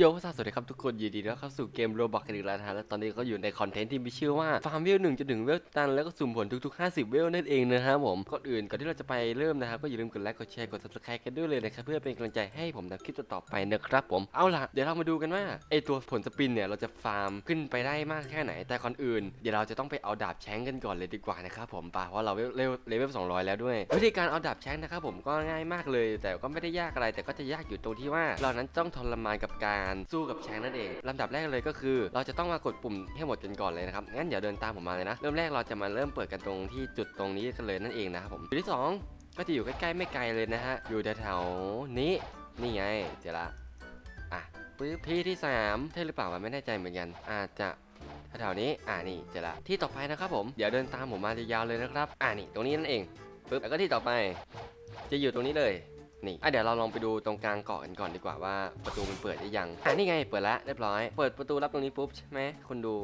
โยสวัสดีครับทุกคนยินดีต้อนรับเข้าสู่เกมโรบอกกันอีกแล้วนะฮะและตอนนี้ก็อยู่ในคอนเทนต์ที่มีชื่อว่าฟาร์มเวลหนึ่งจนถึงเวลตันแล้วก็สุ่มผลทุก ๆ 50 เวลนั่นเองนะครับผมก่อนอื่นก่อนที่เราจะไปเริ่มนะครับก็อย่าลืมกดไลค์กดแชร์กด subscribe กันด้วยเลยนะครับเพื่อเป็นกำลังใจให้ผมทำคลิปต่อๆไปนะครับผมเอาล่ะเดี๋ยวเรามาดูกันว่าไอตัวผลสปินเนี่ยเราจะฟาร์มขึ้นไปได้มากแค่ไหน แต่ก่อนอื่น เดี๋ยวเราจะต้องไปเอาดาบแช้งกันก่อนเลยดีกว่านะครับผมป่าเพราะเราเลเวล200 แล้วด้วย วิธีการเอาดาบแช้งนะครับผมก็ง่ายมากเลย แต่ก็ไม่ได้ยากอะไรแต่ก็จะยากอยู่ตรงที่ว่าเรานั้นต้องทรมานกับการสู้กับแช้งนั่นเองลำดับแรกเลยก็คือ เราจะต้องมากดปุ่มให้หมดกันก่อนเลยนะครับงั้นเดี๋ยวเดินตามผมมาเลยนะ เริ่มแรกเราจะมาเริ่มเปิดกันตรงที่จุดตรงนี้กันเลยนั่นเองนะครับผมจุดที่สองก็จะอยู่ใกล้ๆไม่ไกลเลยนะฮะอยู่แถวๆนี้นี่ไงเจอละอะปึ๊บที่ที่สามใช่หรือเปล่ามันไม่แน่ใจเหมือนกัน อาจจะแถวๆนี้อ่านี่เจอละที่ต่อไปนะครับผมเดี๋ยวเดินตามผมมายาวๆเลยนะครับ อ่านี่ตรงนี้นั่นเองปึ๊บแล้วก็ที่ต่อไป จะอยู่ตรงนี้เลย นี่อะเดี๋ยวเราลองไปดูตรงกลางเกาะกันก่อนดีกว่าว่าประตูมันเปิดได้ยังอ่านี่ไงเปิดแล้วเรียบร้อย เปิดประตูรับตรงนี้ปุ๊บใช่ไหมคนดู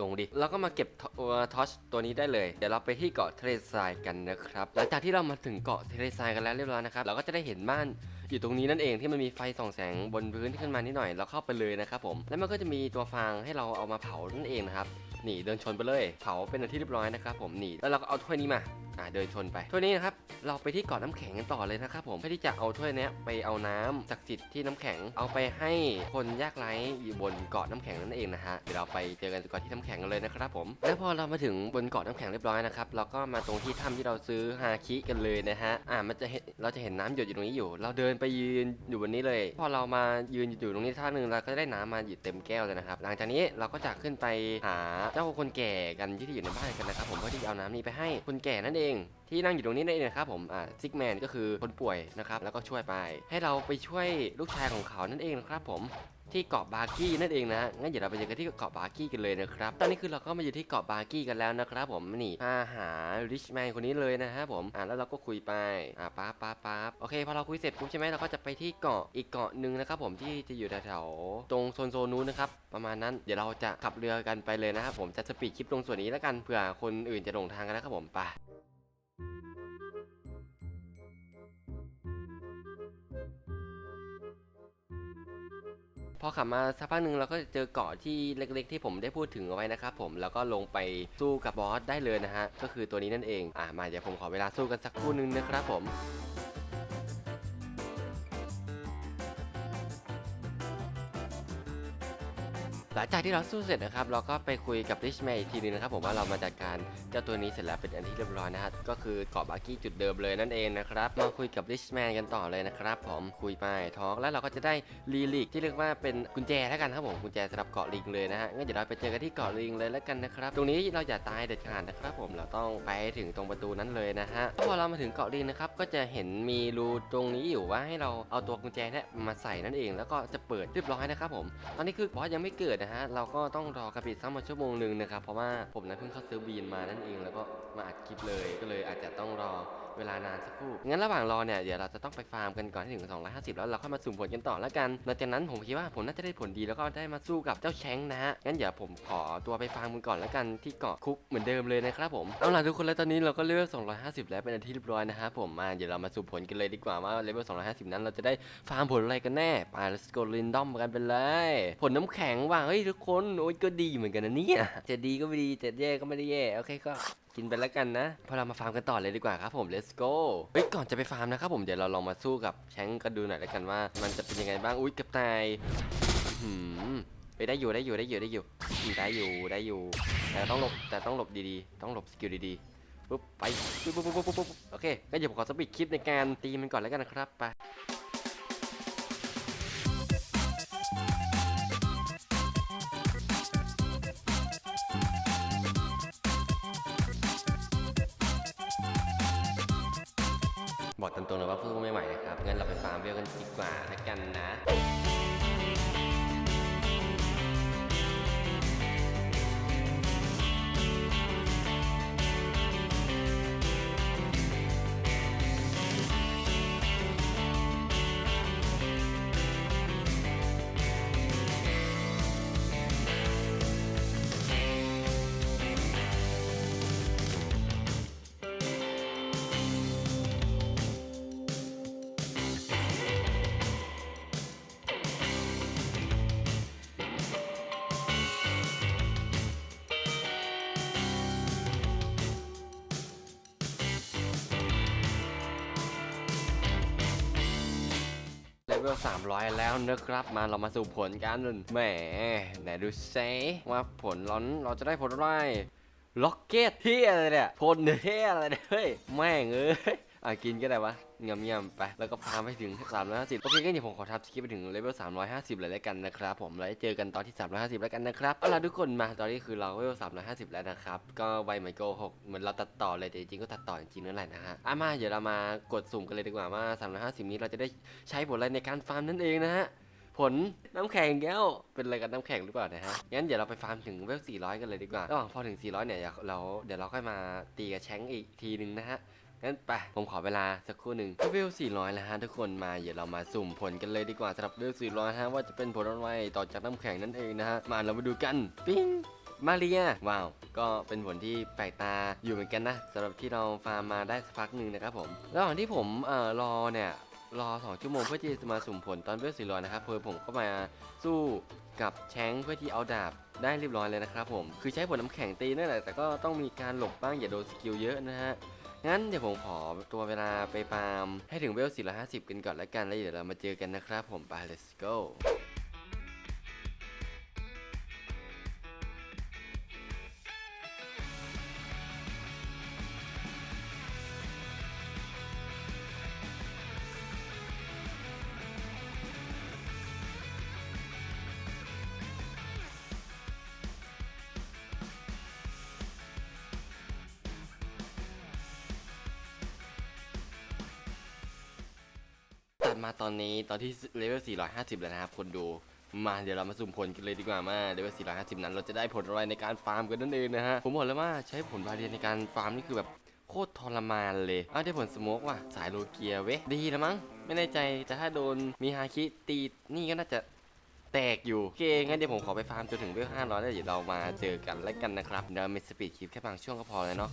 ลงดิแล้วก็มาเก็บตัวทอชตัวนี้ได้เลย เดี๋ยวเราไปที่เกาะเทเลซายกันนะครับ หลังจากที่เรามาถึงเกาะเทเลซายกันแล้วเรียบร้อยนะครับ เราก็จะได้เห็นบ้านอยู่ตรงนี้นั่นเองที่มันมีไฟส่องแสงบนพื้นที่ขึ้นมานิดหน่อยเราเข้าไปเลยนะครับผมแล้วมันก็จะมีตัวฟางให้เราเอามาเผานั่นเองนะครับนี่เดินชนไปเลยเผาเป็นอันที่เรียบร้อยนะครับผมนี่แล้วเราก็เอาถ้วยนี้มาอ่าเดินชนไปถ้วยนี้นะครับเราไปที่เกาะน้ำแข็งกันต่อเลยนะครับผมเพื่อที่จะเอาถ้วยนี้ไปเอาน้ำศักดิ์สิทธิ์ที่น้ำแข็งเอาไปให้คนยากไร้อยู่บนเกาะน้ำแข็งนั่นเองนะฮะเดี๋ยวเราไปเจอกันเกาะที่น้ำแข็งกันเลยนะครับผมแล้วพอเรามาถึงบนเกาะน้ำแข็งเรียบร้อยนะครับเราก็มาตรงที่ถ้ำที่เราซื้อฮาคิกันเลยนะฮะอ่ามันจะเห็นเราจะเห็นน้ำหยดอยู่ตรงนี้อยู่ เราเดินไปยืนอยู่บนนี้เลย พอเรามายืนอยู่ตรงนี้ท่านึงเราก็ได้น้ำมาหยิบเต็มแก้วเลยนะครับ หลังจากนี้เราก็จะขึ้นไปหาเจ้าคนแก่กันที่อยู่ในบ้านกันนะครับ ผมเพื่อที่จะเอาน้ำนี้ไปให้คนแก่นั่นเองที่นั่งอยู่ตรงนี้นั่นเองนะครับผมอ่าซิกแมนก็คือคนป่วยนะครับแล้วก็ช่วยไป ให้เราไปช่วยลูกชายของเขานั่นเองนะครับผมที่เกาะบาร์กี้นั่นเองนะงั้นเดี๋ยวเราไปเจอกันที่เกาะบาร์กี้กันเลยนะครับ ตอนนี้คือเราก็มาอยู่ที่เกาะบาร์กี้กันแล้วนะครับผมนี่มาหาริชแมนคนนี้เลยนะฮะผมอ่าแล้วเราก็คุยไปอ่าป๊าป๊าป๊าโอเคพอเราคุยเสร็จปุ๊บใช่ไหมเราก็จะไปที่เกาะอีกเกาะหนึ่งนะครับผมที่จะอยู่แถวๆตรงโซนโซนนู้นนะครับประมาณนั้นเดี๋ยวเราจะขับเรือกันไปเลยนะครับผมจะสปีดคลิปตรงส่วนนี้แล้วกันเผื่อคนอื่นจะหลงทางกันนะครับผมไป อขับมาสักพักหนึ่งเราก็เจอเกาะที่เล็กๆ ที่ผมได้พูดถึงเอาไว้นะครับผมแล้วก็ลงไปสู้กับบอสได้เลยนะฮะก็คือตัวนี้นั่นเองอ่ามาเดี๋ยวผมขอเวลาสู้กันสักครู่หนึงนะครับผม งจากที่เราสู้เสร็จนะครับ เราก็ไปคุยกับริชแมนอีกทีนึงนะครับ ผมว่าเรามาจัดการเจ้าตัวนี้เสร็จแล้วเป็นอันที่เรียบร้อยนะฮะก็คือเกาะบาร์กี้จุดเดิมเลยนั่นเองนะครับมาคุยกับริชแมนกันต่อเลยนะครับผมคุยไปทอกแล้วเราก็จะได้ลีลิกที่เรียกว่าเป็นกุญแจแล้วกันครับผมกุญแจสำหรับเกาะลิงเลยนะฮะงั้นเดี๋ยวเราไปเจอกันที่เกาะลิงเลยแล้วกันนะครับตรงนี้เราอย่าตายเด็ดขาดนะครับ ผมเราต้องไปถึงตรงประตูนั้นเลยนะฮะพอเรามาถึงเกาะลิงนะครับก็จะเห็นมีรูตรงนี้อยู่ว่าให้เราเอาตัวกุญแจเนี่ยมาใส่นั่นเอง แล้วก็จะเปิดเรียบร้อยนะครับผมตอนนี้คือบอสยังไม่เกิดนะฮะเราก็ต้องรอกระปิดซ้ำมาชั่วโมงหนึ่งนะครับเพราะว่าผมนั้นเพิ่งเข้าซื้อบีนมานั่นเอง แล้วก็มาอัดคลิปเลยก็เลยอาจจะต้องรอ เวลานานสักครู่งั้นระหว่างรอเนี่ยเดี๋ยวเราจะต้องไปฟาร์มกันก่อนให้ถึง 250 แล้วเราค่อยมาสุ่มผลกันต่อแล้วกันหลังจากนั้นผมคิดว่าผมน่าจะได้ผลดีแล้วก็ได้มาสู้กับเจ้าแชงนะฮะงั้นเดี๋ยวผมขอตัวไปฟาร์มกันก่อนแล้วกันที่เกาะคุกเหมือนเดิมเลยนะครับผมเอาล่ะทุกคนแล้วตอนนี้เราก็เลเวล250 แล้วเป็นอันที่เรียบร้อยนะฮะผมมาเดี๋ยวเรามาสุ่มผลกันเลยดีกว่าว่าเลเวล250 นั้นเราจะได้ฟาร์มผลอะไรกันแน่ไป let's go ลินดอมกันไปเลยผลน้ำแข็งว่ะเฮ้ยทุกคนโอ้ยก็ดีเหมือนกันนะเนี่ยจะดีก็ไม่ดีจะแย่ก็ไม่ได้แย่โอเคก็ กินไปแล้วกันนะพอเรามาฟาร์มกันต่อเลยดีกว่าครับผม let's go เฮ้ยก่อนจะไปฟาร์มนะครับผมเดี๋ยวเราลองมาสู้กับแชงกันดูหน่อยแล้วกันว่า มันจะเป็นยังไงบ้างอุ้ยกับตายหืมไปได้อยู่ได้อยู่ได้อยู่ได้อยู่ได้อยู่ได้อยู่ แต่ต้องหลบแต่ต้องหลบดีๆ ต้องหลบสกิลดีๆปุ๊บไปปุ๊บปุ๊บปุ๊บปุ๊บปุ๊บโอเคก็เดี๋ยวผมขอสปีดคลิปในการตีมันก่อนแล้วกันนะครับไป บอกตรงๆเลยว่าสู้ไม่ไหวนะครับงั้นเราไปฟาร์มเวลกันดีกว่าแล้วกันนะ เวล300 แล้วนะครับมาเรามาสู่ผลกันแหมไหนดูเซว่าผลเราเราจะได้ผลอะไรล็อกเก็ตเที่อะไรเนี่ยผลเฮียอะไรเนี่ยเฮ้ยแม่งเอ้ย อะกินก็ได้วะเงียบเงียบไป แล้วก็พาไปถึง 350 โอเคงั้นเดี๋ยวผมขอทับสกิปไปถึงเลเวล 350 เลยแล้วกันนะครับผม แล้วเจอกันตอนที่ 350 แล้วกันนะครับเอาล่ะทุกคนมาตอนนี้คือเราเลเวล 350 แล้วนะครับ ก็ไวเหมือนโกหกเหมือนเราตัดต่อเลยแต่จริงๆก็ตัดต่อจริงๆนั่นแหละนะฮะอะมาเดี๋ยวเรามากดสุ่มกันเลยดีกว่าว่า 350 นี้เราจะได้ใช้ผลอะไรในการฟาร์มนั่นเองนะฮะผลน้ำแข็งแก้วเป็นอะไรกันน้ำแข็งหรือเปล่านะฮะ งั้นเดี๋ยวเราไปฟาร์มถึงเวล400 กันเลยดีกว่าระหว่างพอถึง 400 เนี่ยเดี๋ยวเราเดี๋ยวเราค่อยมาตีกับแชงอีกทีหนึ่งนะฮะ งั้นไปผมขอเวลาสักครู่หนึ่งเวล400แล้วฮะทุกคนมาเดี๋ยวเรามาสุ่มผลกันเลยดีกว่าสำหรับเวล400ฮะว่าจะเป็นผลอะไรต่อจากน้ำแข็งนั่นเองนะฮะมาเรามาดูกันปิ้งมาเรียว้าวก็เป็นผลที่แปลกตาอยู่เหมือนกันนะสำหรับที่เราฟาร์มมาได้สักพักหนึ่งนะครับผมระหว่างที่ผมเอ่อรอเนี่ยรอ 2 ชั่วโมงเพื่อที่จะมาสุ่มผลตอนเวล400นะครับเพื่อผมก็มาสู้กับแชงเพื่อที่เอาดาบได้เรียบร้อยเลยนะครับผม คือใช้ผลน้ำแข็งตีนั่นแหละแต่ก็ต้องมีการหลบบ้างอย่าโดนสกิลเยอะนะฮะ งั้นเดี๋ยวผมขอตัวเวลาไปฟาร์มให้ถึงเวล450 กันก่อนแล้วกันแล้วเดี๋ยวเรามาเจอกันนะครับผมไป let's go มาตอนนี้ตอนที่เลเวล 450 แล้วนะครับ คนดู มาเดี๋ยวเรามาสุ่มผลกันเลยดีกว่ามาเลเวล 450 นั้น เราจะได้ผลอะไรในการฟาร์มกันนั่นเองนะฮะ ผมบอกเลยว่าใช้ผลบาเรียนในการฟาร์มนี่คือแบบโคตรทรมานเลยอ้าวได้ผลสโมกว่ะ สายโลเกียเว้ยดีล้วมั้ง ไม่แน่ใจ แต่ถ้าโดนมีฮาคิตีนี่ก็น่าจะแตกอยู่โอเคงั้นเดี๋ยวผมขอไปฟาร์มจนถึงเวล500แล้วเดี๋ยวเรามาเจอกันแล้วกันนะครับเดี๋ยวมีสปีดคลิปแค่บางช่วงก็พอเลยเนาะ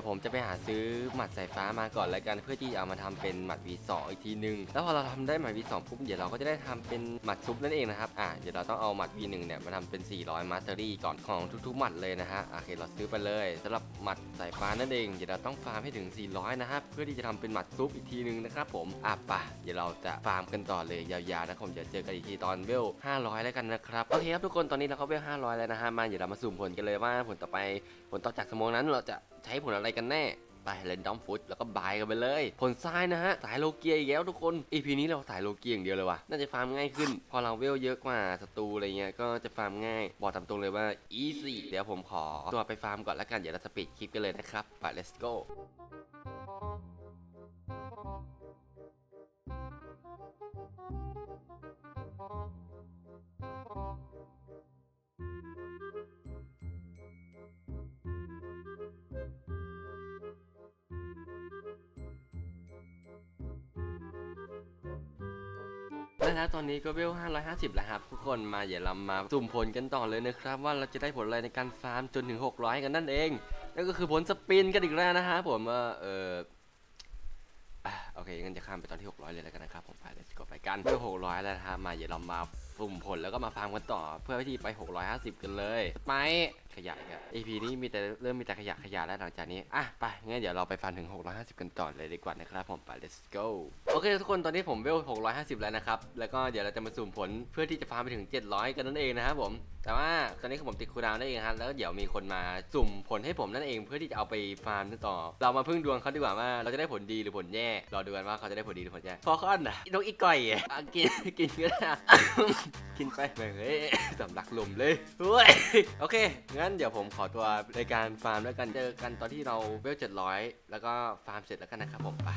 ดี๋ยวผมจะไปหาซื้อหมัดสายฟ้ามาก่อนแล้วกันเพื่อที่จะเอามาทำเป็นหมัด V2 อีกทีนึง แล้วพอเราทำได้หมัด V2 ปุ๊บเดี๋ยวเราก็จะได้ทำเป็นหมัดซุปนั่นเองนะครับอะเดี๋ยวเราต้องเอาหมัด V1 เนี่ยมาทำเป็น 400 มาสเตอรี่ก่อนของทุกๆหมัดเลยนะฮะโอเคเราซื้อไปเลยสำหรับหมัดสายฟ้านั่นเองเดี๋ยวเราต้องฟาร์มให้ถึง 400 นะครับเพื่อที่จะทำเป็นหมัดซุปอีกทีนึงนะครับผมอะปะเดี๋ยวเราจะฟาร์มกันต่อเลยยาวๆนะผมจะเจอกันอีกทีตอนเวล 500 แล้วกันนะครับโอเคครับทุกคนตอนนี้เราก็เวล 500 แล้วนะฮะมาเดี๋ยวเรามาสุ่มผลกันเลยว่าผลต่อไปผลต่อจากสมองนั้นเราจะใช้ผลอะไรกันแน่ไปเรนดอมฟุตแล้วก็บายกันไปเลย ผลทรายนะฮะ สายโลเกียอีกแล้วทุกคนอีพีนี้เราสายโลเกียอย่างเดียวเลยว่ะน่าจะฟาร์มง่ายขึ้น พอเราเวลเยอะกว่าศัตรูอะไรเงี้ยก็จะฟาร์มง่าย บอกตามตรงเลยว่า easy เดี๋ยวผมขอตัวไปฟาร์มก่อนแล้วกันเดี๋ยวเราสปีดคลิปกันเลยนะครับไป let's go แล้วตอนนี้ก็เวล550 แล้วครับทุกคนมาเดี๋ยวเรามาสุ่มผลกันต่อเลยนะครับ ว่าเราจะได้ผลอะไรในการฟาร์มจนถึง 600 กันนั่นเองนั่นก็คือผลสปินกันอีกแล้วนะฮะผมเออเอออะโอเคงั้นจะข้ามไปตอนที่ 600 เลยแล้วกันนะครับผมไป let's go ไปกันเวล600 แล้วนะฮะมาเดี๋ยวเรามาสุ่มผลแล้วก็มาฟาร์มกันต่อ เพื่อที่ไป 650 กันเลยไปขยะอีกอะ EP นี้มีแต่เริ่มมีแต่ขยะขยะแล้วหลังจากนี้ อะ ไป งั้นเดี๋ยวเราไปฟาร์มถึง 650 กันต่อเลยดีกว่านะครับผม ไป let's go โอเคทุกคนตอนนี้ผมเวล 650 แล้วนะครับ แล้วก็เดี๋ยวเราจะมาสุ่มผลเพื่อที่จะฟาร์มไปถึง 700 กันนั่นเองนะครับผม แต่ว่าตอนนี้คือผมติดคูลดาวน์นั่นเองครับแล้วเดี๋ยวมีคนมาสุ่มผลให้ผมนั่นเอง เพื่อที่จะเอาไปฟาร์มต่อ เรามาพึ่งดวงเขาดีกว่าว่าเราจะได้ผลดีหรือผลแย่ รอดูกันว่าเขาจะได้ผลดีหรือผลแย่ฟอคอนอะนกอีก่อยอะกินกินก็ได้อะกินไปเฮ้ยสำลักลมเลยเฮ้ยโอเคงงั้นเดี๋ยวผมขอตัวในการฟาร์มแล้วกันเจอกันตอนที่เราเวลเจ็ดร้อยแล้วก็ฟาร์มเสร็จแล้วกันนะครับผมไป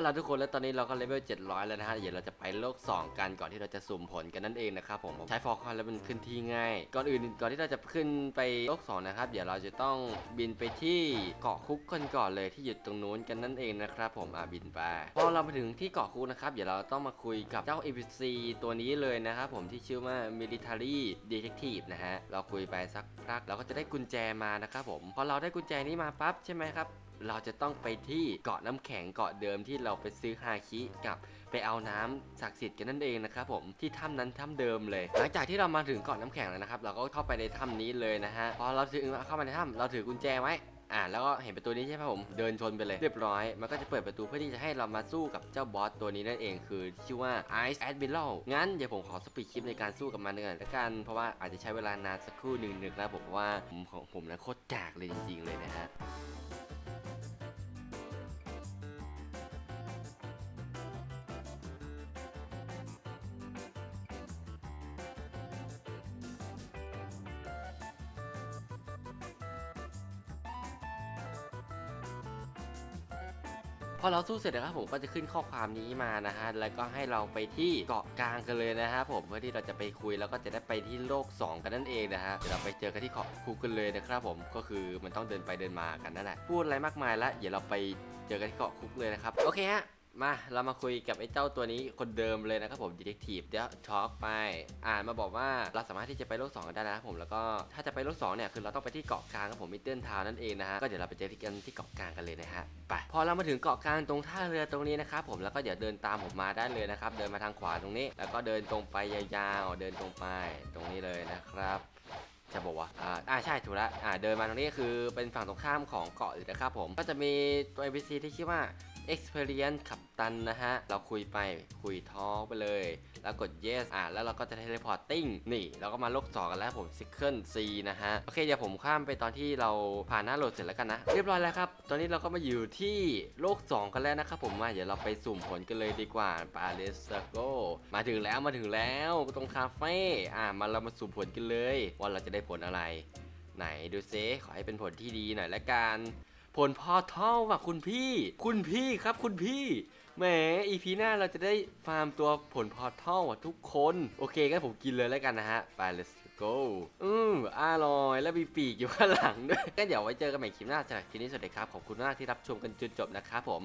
เอาละทุกคนแล้วตอนนี้เราก็เลเวล700 แล้วนะฮะเดี๋ยวเราจะไปโลก 2 กันก่อนที่เราจะสุ่มผลกันนั่นเองนะครับผมใช้ฟอร์คอนแล้วมันขึ้นที่ง่ายก่อนอื่นก่อนที่เราจะขึ้นไปโลก 2 นะครับ เดี๋ยวเราจะต้องบินไปที่เกาะคุกกันก่อนเลยที่อยู่ตรงนู้นกันนั่นเองนะครับผมอะบินไปพอเราไปถึงที่เกาะคุกนะครับเดี๋ยวเราต้องมาคุยกับเจ้า ABC ตัวนี้เลยนะครับผมที่ชื่อว่า Military Detective นะฮะเราคุยไปสักพักเราก็จะได้กุญแจมานะครับผมพอเราได้กุญแจนี้มาปั๊บใช่ไหมครับ เราจะต้องไปที่เกาะน้ำแข็งเกาะเดิมที่เราไปซื้อฮาคิกับไปเอาน้ำศักดิ์สิทธิ์กันนั่นเองนะครับผมที่ถ้ำนั้นถ้ำเดิมเลย หลังจากที่เรามาถึงเกาะน้ำแข็งแล้วนะครับเราก็เข้าไปในถ้ำนี้เลยนะฮะพอเราถึงเข้ามาในถ้ำเราถือกุญแจไว้อ่าแล้วก็เห็นประตูนี้ใช่ไหมผมเดินชนไปเลยเรียบร้อย มันก็จะเปิดประตูเพื่อที่จะให้เรามาสู้กับเจ้าบอสตัวนี้นั่นเองคือชื่อว่า Ice Admiral งั้นเดี๋ยวผมขอสปีดคลิปในการสู้กับมันหน่อยละกันเพราะว่าอาจจะใช้เวลานานสักครู่หนึ่งนึกนะผมว่าผมของผมนะโคตรกากเลยจริงๆเลยนะฮะ พอเราสู้เสร็จนะครับผมก็จะขึ้นข้อความนี้มานะฮะแล้วก็ให้เราไปที่เกาะกลางกันเลยนะฮะผมเพื่อที่เราจะไปคุยแล้วก็จะได้ไปที่โลก 2 กันนั่นเองนะฮะเดี๋ยวเราไปเจอกันที่เกาะคุกกันเลยนะครับผมก็คือมันต้องเดินไปเดินมากันนั่นแหละพูดอะไรมากมายแล้วเดี๋ยวเราไปเจอกันที่เกาะคุกเลยนะครับโอเคฮะ มาเรามาคุยกับไอ้เจ้าตัวนี้คนเดิมเลยนะครับผมดีเทคทีฟเดี๋ยวทอกไป อ่านมาบอกว่าเราสามารถที่จะไปโลก2กันได้นะครับผมแล้วก็ถ้าจะไปโลก2เนี่ยคือเราต้องไปที่เกาะกลางครับผมมิดเดิลทาวนั่นเองนะฮะก็เดี๋ยวเราไปเจอกันที่เกาะกลางกันเลยนะฮะไปพอเรามาถึงเกาะกลางตรงท่าเรือตรงนี้นะครับผมแล้วก็เดี๋ยวเดินตามผมมาได้เลยนะครับเดินมาทางขวาตรงนี้ แล้วก็เดินตรงไปยาวๆเดินตรงไปตรงนี้เลยนะครับจะบอกว่าอ่าอ่าใช่ถูกแล้วอ่าเดินมาตรงนี้คือเป็นฝั่งตรงข้ามของเกาะเลยนะครับผมก็จะมีตัว NPC ที่ชื่อว่า Experience ขับตันนะฮะ เราคุยไปคุยท้อไปเลย แล้วกด yes อ่าแล้วเราก็จะ teleporting นี่ เราก็มาโลกสองกันแล้วผม Cycle C นะฮะ โอเค เดี๋ยวผมข้ามไปตอนที่เราผ่านหน้าโหลดเสร็จแล้วกันนะ เรียบร้อยแล้วครับ ตอนนี้เราก็มาอยู่ที่โลก 2 กันแล้วนะครับผมมาเดี๋ยวเราไปสุ่มผลกันเลยดีกว่าปาเลสโกมาถึงแล้วมาถึงแล้วตรงคาเฟ่อ่ามาเรามาสุ่มผลกันเลย ว่าเราจะได้ผลอะไร ไหนดูเซขอให้เป็นผลที่ดีหน่อยละกัน ผลพอเท่าว่ะคุณพี่ คุณพี่ครับคุณพี่แหมอีพีหน้าเราจะได้ฟาร์มตัวผลพอเท่าว่ะทุกคน โอเคงั้นผมกินเลยแล้วกันนะฮะ ไป let's go อืมอร่อย แล้วมีปีกอยู่ข้างหลังด้วยก็เดี๋ยวไว้เจอกันใหม่คลิปหน้าสำหรับคลิปนี้สวัสดีครับ ขอบคุณมากที่รับชมกันจนจบนะครับผม